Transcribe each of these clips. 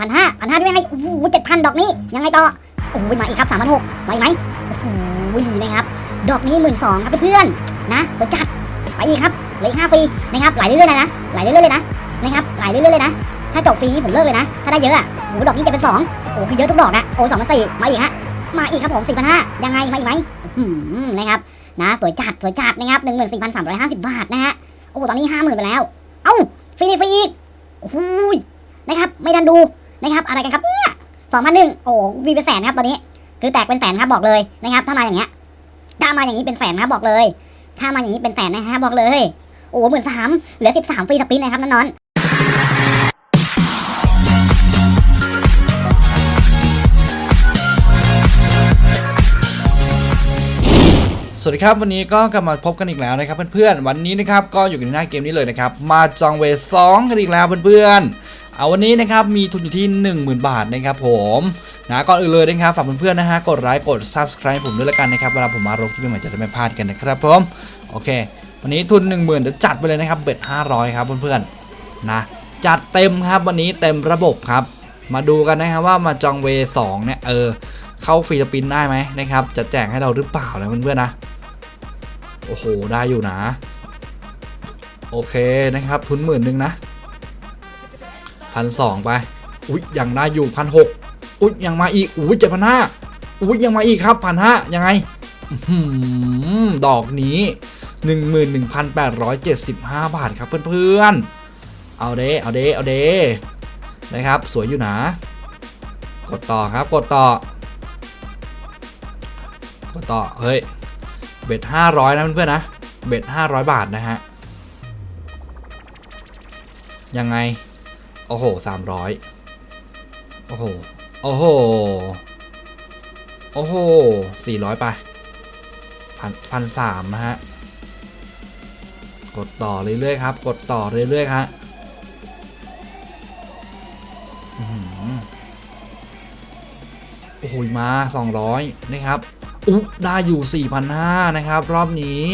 พันห้าพันห้าด้วยไงโอ้โหเจ็ดพันดอกนี้ ยังไงต่อ โอ้โหมาอีกครับสามพันหกมาอีกไหมโอ้โหนะครับ ดอกนี้หมื่นสองครับเพื่อนๆนะสนจัด ไปอีกครับเหลือห้าฟรีนะครับไหลเรื่อยๆเลยนะไหลเรื่อยๆเลยนะนะครับไหลเรื่อยๆเลยนะ ถ้าจบฟรีนี้ผมเลิกเลยนะ ถ้าได้เยอะอะโอ้โหดอกนี้จะเป็นสองโอ้คือเยอะทุกดอกอะโอ้สองพันสี่มาอีกฮะมาอีกครับผมสี่พันห้ายังไงมาอีกไหมอืมนะครับนะสวยจัดสวยจัดนะครับหนึ่งหมื่นสี่พันสามร้อยห้าสิบบาทนะฮะโอ้ตอนนี้ห้าหมื่นไปแล้ว เอ้าฟรีฟรีอีกโอ้ยนะครับ ไม่ดันดู นะครับอะไรกันครับเนี่ยสองพันหนึ่งโอ้มีเป็นแสนครับตอนนี้ คือแตกเป็นแสนครับบอกเลยนะครับถ้ามาอย่างเงี้ยถ้ามาอย่างนี้เป็นแสนครับบอกเลย ถ้ามาอย่างนี้เป็นแสนนะฮะบอกเลย โอ้หมื่นสามเหลือสิบสามฟรีสปินนะครับน้องๆสวัสดีครับ วันนี้ก็กลับมาพบกันอีกแล้วนะครับเพื่อนๆวันนี้นะครับก็อยู่ในหน้าเกมนี้เลยนะครับมาจองเวสองกันอีกแล้วเพื่อนๆ เอาวันนี้นะครับมีทุนอยู่ที่ 10,000 บาทนะครับผมนะก่อนอื่นเลยนะครับฝากเพื่อนๆนะฮะกดไลค์กด subscribe ผมด้วยละกันนะครับเวลาผมมาลงคลิปใหม่จะได้ไม่พลาดกันนะครับผมโอเค วันนี้ทุน 10,000เดี๋ยวจัดไปเลยนะครับเบ็ด500 ครับเพื่อนๆนะจัดเต็มครับวันนี้เต็มระบบครับ มาดูกันนะครับว่ามาจองเวสองเนี่ยเออเข้าฟิลิปปินส์ได้ไหมนะครับจะแจกให้เราหรือเปล่านะเพื่อนๆนะโอ้โหได้อยู่นะ โอเคนะครับทุนหมื่นหนึ่งนะ พันสองไป อุ๊ยยังได้อยู่พันหกอุ๊ยยังมาอีก อุ๊ยเจ็ดพันห้าอุ๊ยยังมาอีกครับพันห้ายังไงดอกนี้หนึ่งหมื่นหนึ่งพันแปดร้อยเจ็ดสิบห้าบาทครับเพื่อนๆ เอาเด้เอาเด้เอาเด้นะครับ สวยอยู่นะ กดต่อครับ กดต่อ กดต่อ เฮ้ย เบ็ดห้าร้อยนะเพื่อนๆนะ เบ็ดห้าร้อยบาทนะฮะ ยังไง โอ้โหสามร้อยโอ้โห โอ้โห โอ้โหสี่ร้อยไปพันพันสามนะฮะ กดต่อเรื่อยๆครับ กดต่อเรื่อยๆครับโอ้โหมาสองร้อยนะครับ อุ๊ได้อยู่ 4,500 นะครับ รอบนี้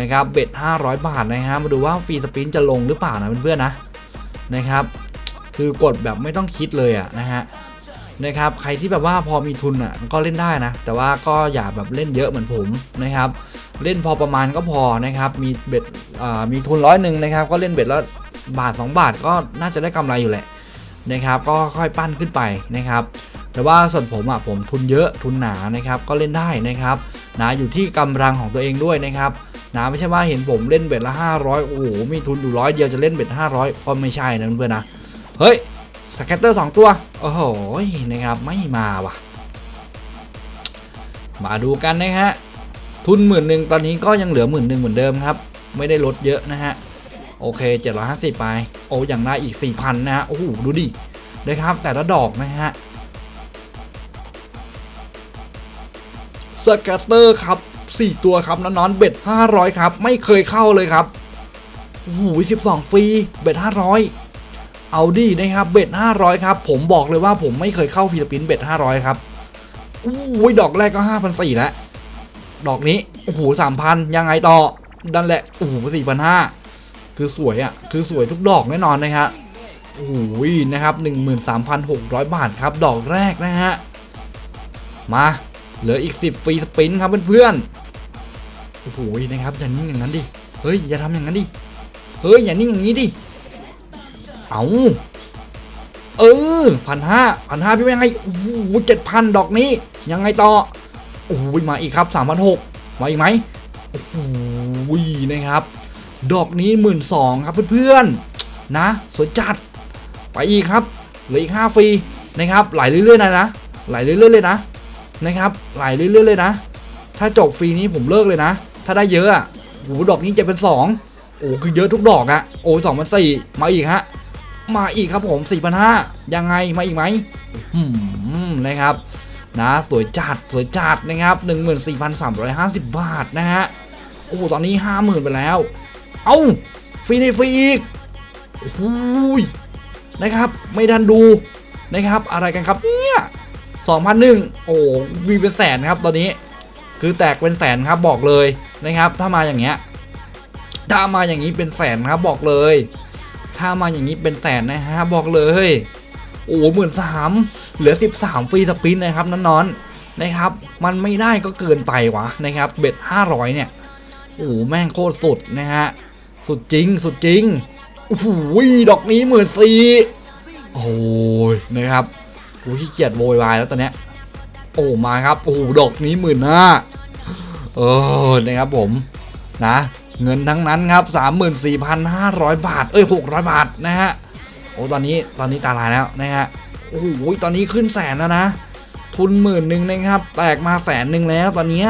นะครับ เบ็ด 500 บาท นะฮะ มาดูว่าฟรีสปินจะลงหรือเปล่านะเพื่อนๆนะ นะครับ คือกดแบบไม่ต้องคิดเลยอะนะฮะนะครับใครที่แบบว่าพอมีทุนอะก็เล่นได้นะ แต่ว่าก็อย่าแบบเล่นเยอะเหมือนผมนะครับ เล่นพอประมาณก็พอนะครับ มีเบ็ดอ่ามีทุนร้อยหนึ่งนะครับ ก็เล่นเบ็ดละบาท 2 บาทก็น่าจะได้กำไรอยู่แหละนะครับ ก็ค่อยปั้นขึ้นไปนะครับ แต่ว่าส่วนผมอะผมทุนเยอะทุนหนานะครับ ก็เล่นได้นะครับนะอยู่ที่กำลังของตัวเองด้วยนะครับ นะไม่ใช่ว่าเห็นผมเล่นเบ็ดละ 500 โอ้โห มีทุนอยู่ร้อยเดียวจะเล่นเบ็ด 500 ก็ไม่ใช่นะเพื่อนนะ เฮ้ยสแกตเตอร์ 2 ตัว โอ้โห นะครับ ไม่มาว่ะ มาดูกันนะฮะ ทุนหมื่นหนึ่งตอนนี้ก็ยังเหลือหมื่นหนึ่งเหมือนเดิมครับ ไม่ได้ลดเยอะนะฮะ โอเค 750 ไป โอ้อย่างได้อีก 4,000 นะฮะ โอ้โห ดูดินะครับ แต่ละดอกนะฮะสแกตเตอร์ครับ 4 ตัวครับนอนๆเบ็ด500 ครับ ไม่เคยเข้าเลยครับโอ้โห12 ฟรี เบ็ด500 เอาดีนะครับ เบ็ด500 ครับ ผมบอกเลยว่าผมไม่เคยเข้าฟิลิปปินส์เบ็ด500 ครับโอ้ยดอกแรกก็5,400แล้ว ดอกนี้โอ้โห3,000 ยังไงต่อดันแหละโอ้โห4,500 คือสวยอะ่ะ คือสวยทุกดอกแน่นอนนะครับโอ้โหนะครับ 13,600 บาทครับ ดอกแรกนะฮะ มา เหลืออีก 10 ฟรีสปินครับเพื่อนๆ โอ้โหนะครับอย่านิ่งอย่างนั้นดิเฮ้ยอย่าทำอย่างนั้นดิเฮ้ยอย่านิ่งอย่างนี้ดิเอาเออพันห้าพันห้าพี่ว่ายังไงโอ้โหเจ็ดพันดอกนี้ ยังไงต่อโอ้โหมาอีกครับสามพันหกมาอีกไหมโอ้โหนะครับ ดอกนี้หมื่นสองครับเพื่อนๆนะสวยจัดไปอีกครับเหลืออีกห้าฟรีนะครับไหลเรื่อยๆนะนะไหลเรื่อยๆเลยนะนะครับไหลเรื่อยๆเลยนะ ถ้าจบฟรีนี้ผมเลิกเลยนะ ถ้าได้เยอะอะโอ้โหดอกนี้จะเป็น2โอ้คือเยอะทุกดอกอะโอ้สองพันสี่มาอีกฮะมาอีกครับผม4 5 0 0ยังไงมาอีกไหมอืมนะครับนะสวยจัดสวยจัดนะครับ14,350บาทนะฮะโอ้โหตอนนี้50,000ไปแล้ว เอ้าฟรีในฟรีอีกโอ้ยนะครับ ไม่ดันดูนะครับ อะไรกันครับเนี่ย2001โอ้มีเป็นแสนครับตอนนี้ คือแตกเป็นแสนครับบอกเลย นะครับ ถ้ามาอย่างเงี้ยถ้ามาอย่างนี้เป็นแสนครับบอกเลย ถ้ามาอย่างนี้เป็นแสนนะฮะบอกเลยโอ้หมื่นสามเหลือ 13 ฟรีสปินนะครับน้อนๆนะครับ มันไม่ได้ก็เกินไปวะนะครับ เบ็ด500 เนี่ยโอ้โหแม่งโคตรสุดนะฮะ สุดจริง สุดจริงโอ้โหดอกนี้หมื่นสี่โอ้ยนะครับกูขี้เกียจโวยวายแล้วตอนเนี้ยโอ้มาครับโอ้โหดอกนี้หมื่นห้า เออนะครับผมนะเงินทั้งนั้นครับ 34,500 บาท เอ้ย 600 บาทนะฮะ โอ้ ตอนนี้ ตอนนี้ตาลายแล้วนะฮะ โอ้โห ตอนนี้ขึ้นแสนแล้วนะ ทุนหมื่นหนึ่งนะครับ แตกมาแสนหนึ่งแล้วตอนเนี้ย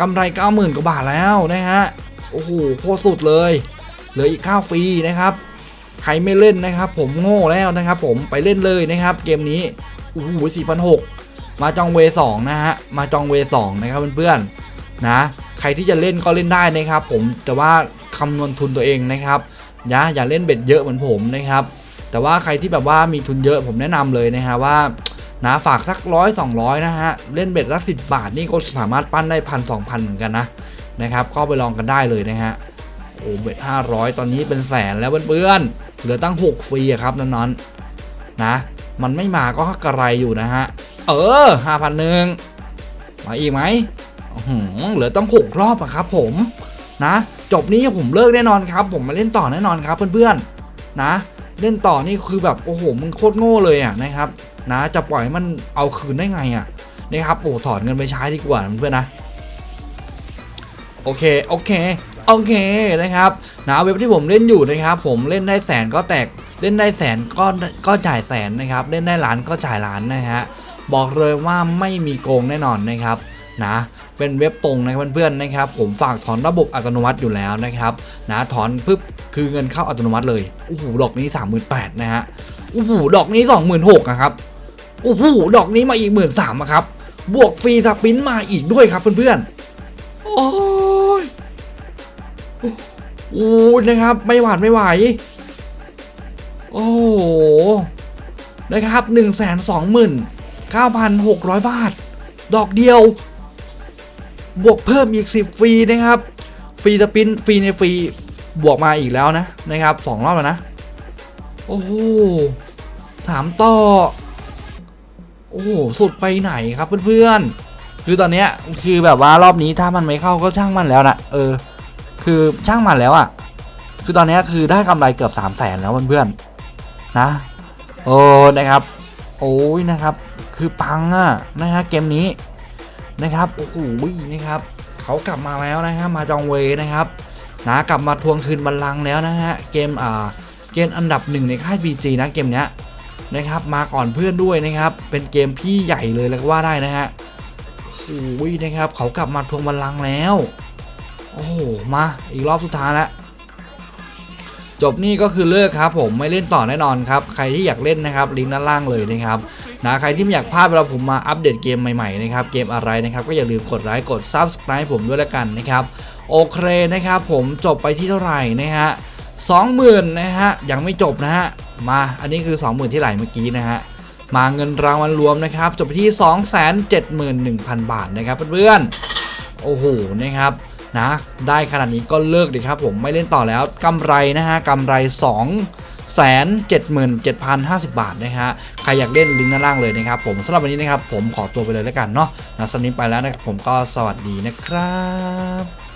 กำไร 90,000 กว่าบาทแล้วนะฮะ โอ้โห โคตรสุดเลย เหลืออีกข้าวฟรีนะครับ ใครไม่เล่นนะครับ ผมโง่แล้วนะครับ ผม ไปเล่นเลยนะครับ เกมนี้ โอ้โห4,600 มาจองเวสองนะฮะ มาจองเวสองนะครับเพื่อนๆ นะใครที่จะเล่นก็เล่นได้นะครับ ผมแต่ว่าคำนวณทุนตัวเองนะครับนะอย่าเล่นเบ็ดเยอะเหมือนผมนะครับ แต่ว่าใครที่แบบว่ามีทุนเยอะผมแนะนำเลยนะฮะว่านะฝากสักร้อยสองร้อยนะฮะเล่นเบ็ดละสิบาทนี่ก็สามารถปั้นได้พันสองพันเหมือนกันนะนะครับ ก็ไปลองกันได้เลยนะฮะโอ้เบ็ดห้าร้อยตอนนี้เป็นแสนแล้วเพื่อนๆเหลือตั้งหกฟรีอะครับน้อนๆนะ มันไม่มาก็กระไรอยู่นะฮะเออห้าพันหนึ่งมาอีกไหม เหลือต้องหกรอบอะครับผมนะจบนี้ผมเลิกแน่นอนครับ ผมมาเล่นต่อแน่นอนครับเพื่อนๆนะ เล่นต่อนี่คือแบบโอ้โหมึงโคตรโง่เลยอะนะครับ นะจะปล่อยมันเอาคืนได้ไงอะนะครับโอ้ถอนเงินไปใช้ดีกว่าเพื่อนนะโอเค โอเค โอเคนะครับนะเว็บที่ผมเล่นอยู่นะครับ ผมเล่นได้แสนก็แตกเล่นได้แสนก็ก็จ่ายแสนนะครับ เล่นได้ล้านก็จ่ายล้านนะฮะบอกเลยว่าไม่มีโกงแน่นอนนะครับนะ เป็นเว็บตรงนะเพื่อนๆนะครับผมฝากถอนระบบอัตโนมัติอยู่แล้วนะครับนะถอนปึ๊บคือเงินเข้าอัตโนมัติเลยโอ้โหดอกนี้ 38,000นะฮะโอ้โหดอกนี้ 26,000อะครับโอ้โหดอกนี้มาอีก 13,000อะครับบวกฟรีสปินมาอีกด้วยครับเพื่อนๆโอ้ยโอ้นะครับไม่หวาดไม่ไหวโอ้โหนะครับ 1 2 9 6 0 0 บาท ดอกเดียว บวกเพิ่มอีก 10 ฟรีนะครับ ฟรีสปินฟรีในฟรีบวกมาอีกแล้วนะนะครับสองรอบแล้วนะ โอ้โหสามต่อ โอ้โหสุดไปไหนครับเพื่อนๆ คือตอนเนี้ยคือแบบว่ารอบนี้ถ้ามันไม่เข้าก็ช่างมันแล้วนะเออ คือช่างมันแล้วอะ่ะ คือตอนนี้คือได้กำไรเกือบ3 0 0แสนแล้วเพื่อนๆนะโอ้นะครับ โอ้ยนะครับ คือปังอะ่ะนะฮะเกมนี้ นะครับโอ้โหนะครับเขากลับมาแล้วนะฮะมาจองเวยนะครับนะกลับมาทวงคืนบัลลังก์แล้วนะฮะเกมอ่าเกมอันดับหนึ่งในค่าย BG นะเกมเนี้ยนะครับมาก่อนเพื่อนด้วยนะครับ เป็นเกมพี่ใหญ่เลยแล้วก็ว่าได้นะฮะโอ้ยนะครับเขากลับมาทวงบัลลังก์แล้ว โอ้โหมาอีกรอบสุดท้ายแล้ว จบนี่ก็คือเลิกครับผมไม่เล่นต่อแน่นอนครับใครที่อยากเล่นนะครับลิงก์ด้านล่างเลยนะครับนะใครที่ไม่อยากพลาดเวลาผมมาอัปเดตเกมใหม่ๆนะครับเกมอะไรนะครับก็อย่าลืมกดไลค์กด Subscribe ผมด้วยละกันนะครับโอเคนะครับผมจบไปที่เท่าไหร่นะฮะสองหมื่นนะฮะยังไม่จบนะฮะมาอันนี้คือ 20,000 ที่ไหลเมื่อกี้นะฮะมาเงินรางวัลรวมนะครับจบไปที่ 271,000 บาทนะครับเพื่อนๆโอ้โหนะครับ นะได้ขนาดนี้ก็เลิกดีครับผมไม่เล่นต่อแล้วกำไรนะฮะกำไร2 77,050 บาทนะฮะใครอยากเล่นลิงก์ด้านล่างเลยนะครับผมสำหรับวันนี้นะครับผมขอตัวไปเลยแล้วกันเนาะนะสำหรับวันนี้ไปแล้วนะครับผมก็สวัสดีนะครับ